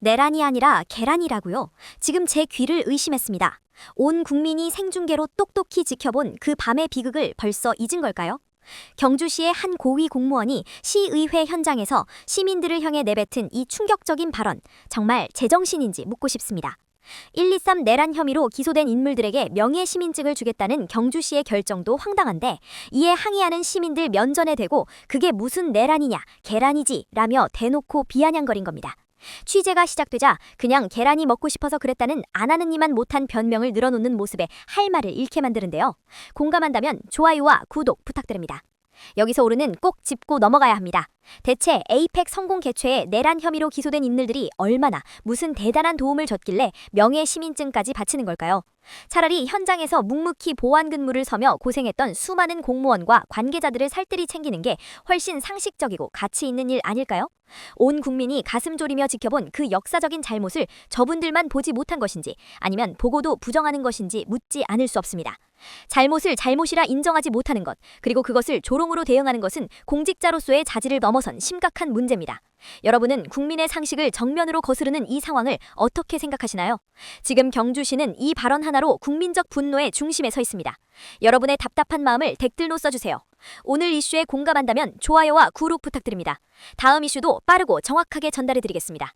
내란이 아니라 계란이라고요. 지금 제 귀를 의심했습니다. 온 국민이 생중계로 똑똑히 지켜본 그 밤의 비극을 벌써 잊은 걸까요? 경주시의 한 고위 공무원이 시의회 현장에서 시민들을 향해 내뱉은 이 충격적인 발언, 정말 제정신인지 묻고 싶습니다. 123 내란 혐의로 기소된 인물들에게 명예 시민증을 주겠다는 경주시의 결정도 황당한데 이에 항의하는 시민들 면전에 대고 그게 무슨 내란이냐 계란이지 라며 대놓고 비아냥거린 겁니다. 취재가 시작되자 그냥 계란이 먹고 싶어서 그랬다는 안 하는 이만 못한 변명을 늘어놓는 모습에 할 말을 잃게 만드는데요. 공감한다면 좋아요와 구독 부탁드립니다. 여기서 오르는 꼭 짚고 넘어가야 합니다. 대체 에이펙 성공 개최에 내란 혐의로 기소된 인물들이 얼마나 무슨 대단한 도움을 줬길래 명예 시민증까지 바치는 걸까요? 차라리 현장에서 묵묵히 보안 근무를 서며 고생했던 수많은 공무원과 관계자들을 살뜰히 챙기는 게 훨씬 상식적이고 가치 있는 일 아닐까요? 온 국민이 가슴 졸이며 지켜본 그 역사적인 잘못을 저분들만 보지 못한 것인지 아니면 보고도 부정하는 것인지 묻지 않을 수 없습니다. 잘못을 잘못이라 인정하지 못하는 것, 그리고 그것을 조롱으로 대응하는 것은 공직자로서의 자질을 넘어 선 심각한 문제입니다. 여러분은 국민의 상식을 정면으로 거스르는 이 상황을 어떻게 생각하시나요? 지금 경주시는 이 발언 하나로 국민적 분노의 중심에 서 있습니다. 여러분의 답답한 마음을 댓글로 써주세요. 오늘 이슈에 공감한다면 좋아요와 구독 부탁드립니다. 다음 이슈도 빠르고 정확하게 전달해드리겠습니다.